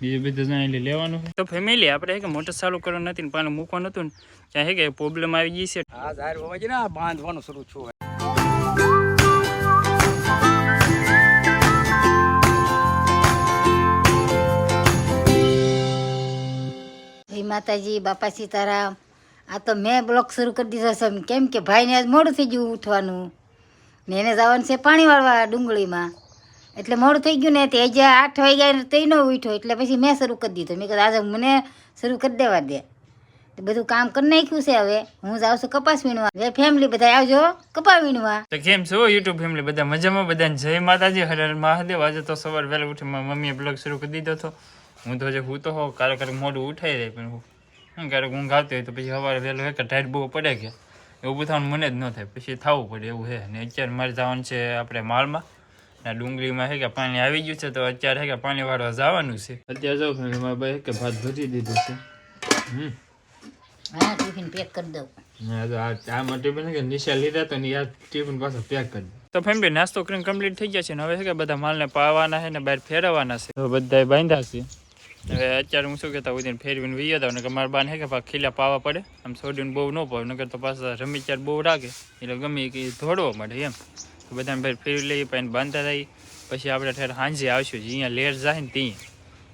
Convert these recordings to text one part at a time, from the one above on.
બીજું બધું જાણે એટલે લેવાનું તો ફેમિલી આપણે કે મોટર ચાલુ કરવાનું નથી ને પાણી મૂકવાનું હતું ને ત્યાં હે કે પ્રોબ્લેમ આવી ગઈ છે. હા ઝાર હોવા છે ને બાંધવાનું શરૂ છું જય માતાજી બાપા સીતારામ આ તો મેં બ્લોક શરૂ કરી દીધો છે. કેમ કે ભાઈને આજ મોડું થઈ ગયું ઉઠવાનું. ને એને જવાનું છે પાણી વાળવા ડુંગળીમાં. એટલે મોડું થઈ ગયું ને તે જે આઠ વાગ્યા તે ન ઉઠ્યો. એટલે પછી મેં શરૂ કરી દીધો. મેં કીધું, આજે મને શરૂ કરી દેવા દે. તો બધું કામ કરી નાખ્યું છે હવે. હું જાઉં છું કપાસ વીણવા. હવે ફેમિલી બધા આવજો કપા વીણવા. તો કેમ છો? યુટ્યુબ ફેમિલી બધા મજામાં? બધાને જય માતાજી. હર હર મહાદેવ. આજે તો સવાર વહેલા ઉઠી મમ્મીએ બ્લોગ શરૂ કરી દીધો હતો. હું તો હજી હું તો હો ક્યારેક ક્યારેક મોડું ઉઠાઈ જાય, પણ હું ક્યારેક ઊંઘ આવતી હોય તો પછી સવારે વહેલો હે કે ટાઈટ બહુ પડે કે. એવું થવાનું મને જ ન થાય. પછી થવું પડે, એવું છે. ને અત્યારે મારે જવાનું છે આપણે માલમાં. ને ડુંગળીમાં છે કે પાણી આવી ગયું છે તો અત્યારે છે કે પાણી વાળવા જવાનું છે. અત્યારે જાઉં family, મારા ભાઈ કે ભાત ભરી દીધું છે. હમ. હા ટિફિન પેક કરી દઉં. હા, તો આ આ માટે પણ કે નિશા લીધા તો ને આ ટિફિન પાછો પેક કરી તો ફેમિલી નાસ્તો કરીને કમ્પ્લીટ થઈ ગયા છે ને હવે છે કે બધા માલને પાવાના છે ને બહાર ફેરવવાના છે. તો બધા બાંધ્યા છે. હવે અત્યારે હું શું કહેતા ઉદીને ફેરવીને વી હતા ને કે મારા બાને હે કે પાછા ખીલા પાવા પડે. આમ છોડીને બહુ ન પડે નકર તો પાછા રમી ચાર બહુ રાખે એટલે ગમે કે ધોડવો મળે એમ. બધાને ભાઈ ફેરવી લઈએ, પછી બાંધતા થઈ પછી આપણે ઠેર સાંજે આવશું અહીંયા લેર જાય ને ત્યાં.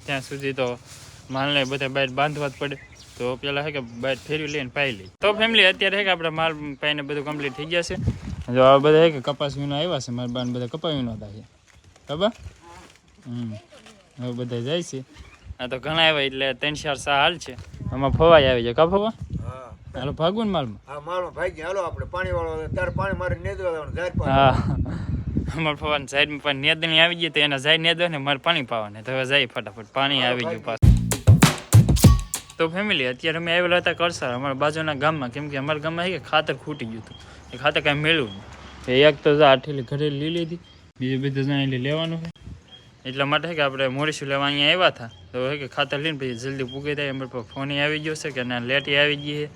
ત્યાં સુધી તો માલને બધા બહાર બાંધવા જ પડે. તો પેલા હે કે બહાર ફેરવી લઈને પાઈ લઈ તો ફેમિલી અત્યારે હે કે આપણે માલ પાઈને બધું કમ્પ્લીટ થઈ ગયા છે. જો આ બધા હે કે કપાસ વીણો આવ્યા છે, મારા બાને બધા કપાસ વિના હતા છે ખબર? હમ. હવે બધા જાય છે. આ તો ઘણા આવ્યા, એટલે ત્રણ ચાર સા હાલ છે. આમાં ફવાઈ આવી જાય. કા ફવા? હાલો ભાગવું ને માલમાં. આ માળમાં ભાઈ ગયા. હાલો આપણે પાણી વાળો ત્યારે પાણી મારે નેદવા જવાનું ઝાર પાણી. હા. અમારે ફવાની સાઈડમાં પણ નેદણી આવી ગઈ તો એના જાય નેદવા ને મારે પાણી પાવાને. તો હવે જાય ફટાફટ પાણી આવી ગયું પાછું. તો ફેમિલી અત્યારે અમે આવેલા હતા કરસર અમારા બાજુના ગામમાં. કેમ કે અમારા ગામમાં છે કે ખાતર ખૂટી ગયું હતું. એ ખાતર કાંઈ મેળવ્યું નહીં. એક તો જા આઠેલી ઘરે લઈ લીધી બીજું બધું જાણે એટલે લેવાનું છે. એટલા માટે છે કે આપણે મોડીશું લેવા અહીંયા આવ્યા હતા. તો છે કે ખાતર લઈને પછી જલ્દી પૂગી થાય. અમારે પર ફોન આવી ગયો છે કે ના લેટી આવી ગઈ છે.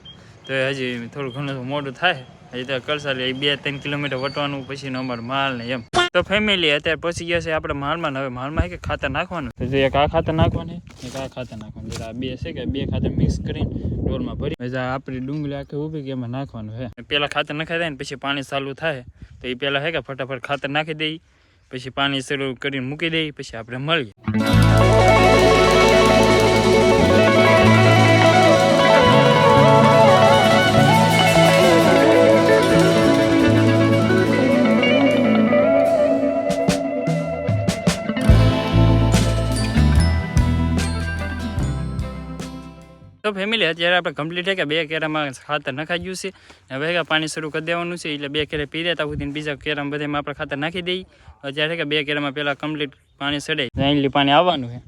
તો હજી થોડું ઘણું મોડું થાય. હજી તો કરસાલી બે ત્રણ કિલોમીટર વટવાનું, પછી અમારે માલ ને એમ. તો ફેમિલી અત્યારે પછી ગયા છે આપણે માલમાં હવે માલમાં કે ખાતર નાખવાનું. તો એક આ ખાતર નાખવાની, એક આ ખાતર નાખવાનું. આ બે છે કે બે ખાતર મિક્સ કરીને ડોલમાં ભરી. આપણી ડુંગળી આખી ઊભી કે એમાં નાખવાનું છે. પેલા ખાતર નખાઈ જાય ને પછી પાણી ચાલુ થાય. તો એ પેલા હે કે ફટાફટ ખાતર નાખી દઈ, પછી પાણી શરૂ કરીને મૂકી દઈ, પછી આપણે મળીએ. તો ફેમિલી અત્યારે આપણે કમ્પ્લીટ કે બે કેરામાં ખાતર નખાઈ ગયું છે. હવે કે પાણી શરૂ કરી દેવાનું છે, એટલે બે કેરે પી દેતા સુધી બીજા કેરામાં બધામાં આપણે ખાતર નાખી દઈએ. અત્યારે કે બે કેરામાં પહેલાં કમ્પ્લીટ પાણી સડે નાયલી પાણી આવવાનું છે.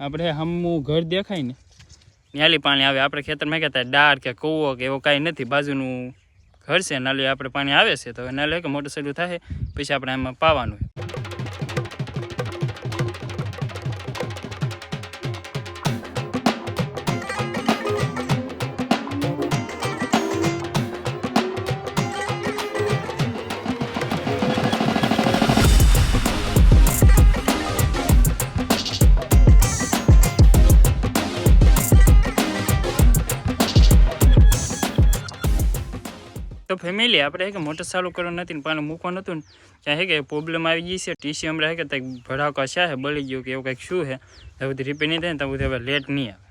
આપણે હમું ઘર દેખાય ને ન્યાલી પાણી આવે. આપણે ખેતરમાં કહેતા ડાર કે કૂવો કે એવું કાંઈ નથી. બાજુનું ઘર છે નાલે આપણે પાણી આવે છે. તો નાલે કે મોટર શરૂ થાય, પછી આપણે એમાં પાવાનું ફેમિલી આપણે કે મોટર ચાલુ કરવાનું નથી ને પાણી મૂકવાનું હતું ને ત્યાં છે કે પ્રોબ્લેમ આવી ગઈ છે ટીસી હમણાં છે કે ત્યાં ભડાકા છે હે બળી ગયું કે એવું કંઈક શું છે ત્યાં સુધી રિપેર નહીં થાય ને ત્યાં સુધી હવે લેટ નહીં આવે.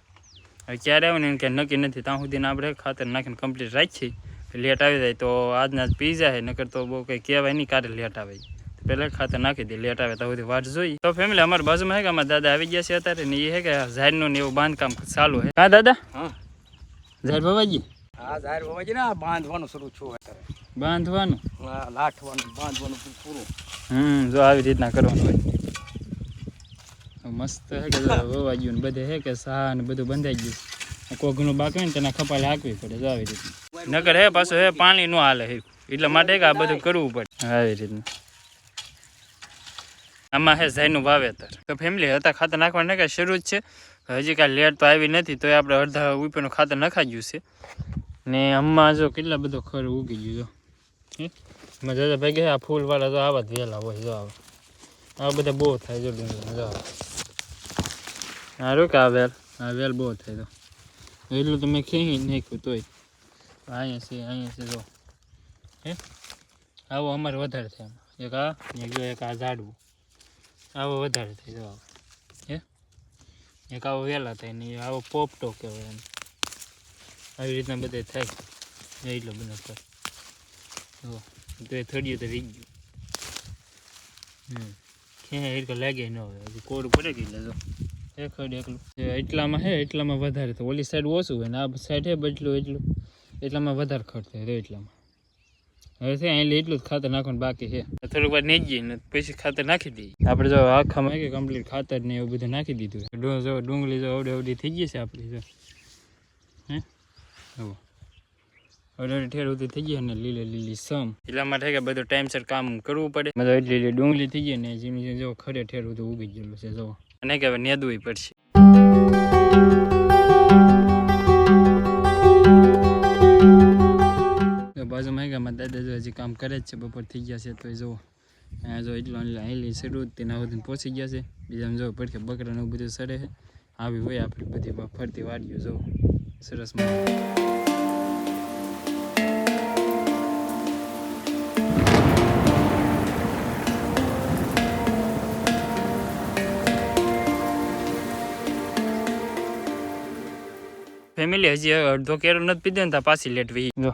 હવે ક્યારે આવે ને એને કંઈ નક્કી નથી ત્યાં સુધી આપણે ખાતર નાખીને કમ્પ્લીટ રાખીએ. લેટ આવી જાય તો આજના જ પી જાય નકર તો બહુ કંઈ કહેવાય નહીં ક્યારે લેટ આવે. પહેલાં ખાતર નાખી દે લેટ આવે તો સુધી વાટ જોઈ. તો ફેમિલી અમારી બાજુમાં છે કે અમારા દાદા આવી ગયા છે અત્યારે ને એ છે કે ઝાડનું ને એવું બાંધકામ ચાલુ છે હા દાદા? હા. ઝાડ ભવાજી આ ઝાર હોવા છે બાંધવાનું શરૂ છું અત્યારે. બાંધવાનું? આ લાઠવાનું બાંધવાનું પૂરું હમ જો આવી રીતના કરવાનું હોય. મસ્ત હે કે વવા ગયું ને બધે હે કે સા ને બધું બંધાઈ ગયું. કોગનું બાકી ને તેના કપાલ હાંકવી પડે જો આવી રીતના. નગર હે પાછું હે પાણી ન હાલે હે. એટલા માટે કે આ બધું કરવું પડે. આવી રીતના. આમાં હે ઝાઈનું વાવેતર. તો ફેમિલી હતા ખાતર નાખવાનું કે શરૂ જ છે. હજી કાંઈ લેટ તો આવી નથી તો આપણે અડધા ઉપરનું ખાતર નખાઈ છે. ને હમણાં જો કેટલા બધો ખર ઉગી ગયું જો? એમાં દાદા ભાઈ આ ફૂલવાળા તો આવા જ વહેલા હોય જો આવે. આ બધા બહુ થાય જો ડુંગર જો. સારું કે આ વેલ? આ વેલ બહુ થાય તો. એટલું તો મેં ખેંચી નાખ્યું તોય. અહીંયા છે અહીંયા છે, જો. હે? આવો અમારે વધારે થાય એક આ એક આ ઝાડવું. આવો વધારે થાય જો આવો. હે એક આવો વહેલા થાય ને આવો પોપટો કહેવાય એમ આવી રીતના બધે થાય. એટલો બધો થાય જો તો એ થડિયું તો વીજ ગયું. હમ. ક્યાં એક લાગે ન હોય. હજી કોડ પડે કે એટલે જો. એકડ એકલું. એટલામાં હે, એટલામાં વધારે તો ઓલી સાઈડ ઓછું હોય ને, આ સાઈડ હે બટલું એટલું. એટલામાં વધારે ખર્ચ થાય એટલામાં. હવે છે અહીં એટલું જ ખાતર નાખવાનું બાકી છે. થોડીક વાર નેજીએ ને પછી ખાતર નાખી દઈએ. આપણે જો આખામાં કે કમ્પ્લીટ ખાતર ને એવું બધું નાખી દીધું. ડું જો ડુંગળી જો અવડી અવડી થઈ ગઈ છે આપણી જો. હે? હવે અવડી ઠેર ઉધી થઈ ગઈ ને લીલી લીલી સમ. એટલા માટે કે બધું ટાઈમસર કામ કરવું પડે. મતલબ એટલી એટલી ડુંગળી થઈ ગઈ ને જેની જો ખરે ઠેર ઉધી ઉગી ગયેલું છે જો. અને કે હવે નેદવું પડશે. કરે જ છે, બપોર થઈ ગયા છે તો એ અહીંયા જો એટલો હેલી શરૂ તેના સુધી પહોંચી ગયા છે. બીજામાં જો પડખે બકરા ને એવું બધું સરે છે. આવી હોય આપણી બધી ફરતી વાડીઓ જો સરસ ફેમિલી હજી અડધો કેરો નથી પીધો ને ત્યાં પાછી લેટ વી જો.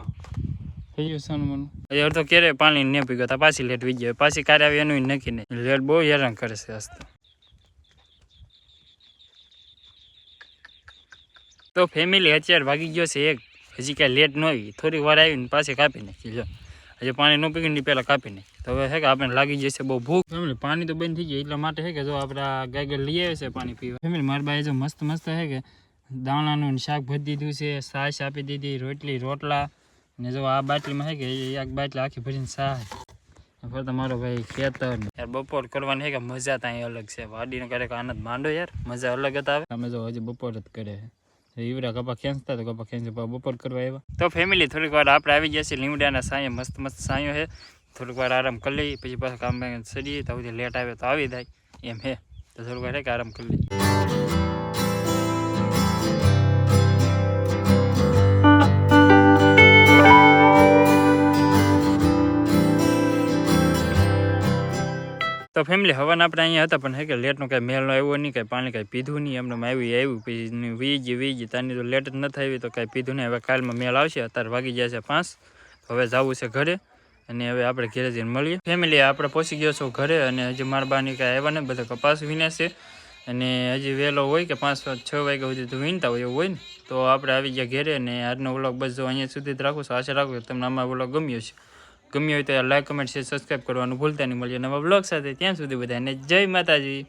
થઈ ગયું સોનું મનું હજી અડધો કેરે પાણી ને પીગો તા, પાછી લેટ વી ગયો પાછી કારે આવી એનું નક્કી નહીં. લેટ બહુ હેરાન કરે છે આજ તો. તો ફેમિલી અત્યારે ભાગી ગયો છે એક. હજી ક્યાંય લેટ ન આવી. થોડીક વાર આવીને પાછી કાપી નાખી. જો, હજી પાણી ન ને પહેલાં કાપી નાખી. તો હવે છે કે આપણે લાગી જશે બહુ ભૂખ. ફેમિલી પાણી તો બંધ થઈ ગયું. એટલા માટે છે કે જો આપણે ગાય લઈ આવે છે પાણી પીવા. ફેમિલી મારા બાઈ જો મસ્ત મસ્ત છે કે દાણાનું ને શાક ભરી દીધું છે, છાશ આપી દીધી, રોટલી, રોટલા. ને જો આ બાટલીમાં છે કે એક બાટલી આખી ભરીને છાશ ફરતા તમારો ભાઈ ખેતર યાર બપોર કરવાની છે કે મજા ત્યાં અલગ છે. વાડીને કરે કે આનંદ માંડો યાર. મજા અલગ જ આવે. અમે જો હજી બપોર જ કરે છે. ઈવડા કપા ખેંચતા તો કપા ખેંચે પછી બપોર કરવા આવ્યા. તો ફેમિલી થોડીક વાર આપણે આવી ગયા છીએ. લીમડાના સાંયે મસ્ત મસ્ત સાંયો છે. થોડીક વાર આરામ કરી લઈએ. પછી પાછા કામ સડીએ તો સુધી લેટ આવે તો આવી જાય. એમ હે તો થોડીક વાર છે કે આરામ કરી લઈએ. તો ફેમિલી હવાના આપણે અહીંયા હતા, પણ હે કે લેટનો કાંઈ મેળનો આવ્યો નહીં, કાંઈ પાણી કાંઈ પીધું નહીં એમને આવ્યું આવ્યું, પછી વીજ વીજ, તાની તો લેટ જ નથી આવી તો કાંઈ પીધું નહીં. હવે કાલમાં મેળ આવશે, અત્યારે વાગી જશે પાંચ. હવે જવું છે ઘરે, અને હવે આપણે ઘેરે જઈને મળીએ. ફેમિલી આપણે પહોંચી ગયો છો ઘરે, અને હજી મારા બાની કાંઈ આવ્યા ને બધા કપાસ છે. અને હજી વહેલો હોય કે પાંચ, છ વાગ્યા સુધી તો વીણતા હોય એવું હોય ને, તો આપણે આવી ગયા ઘરે, અને આજનો વ્લોગ બસ જો અહીંયા સુધી જ રાખું છું. આશા રાખું કે તમને આમાં વ્લોગ ગમ્યો છે. ગમ્યો હોય તો લાઈક, કમેન્ટ શેર સબસ્ક્રાઈબ કરવાનું ભૂલતા નહીં. મળીએ નવા બ્લોગ સાથે. ત્યાં સુધી બધાને જય માતાજી.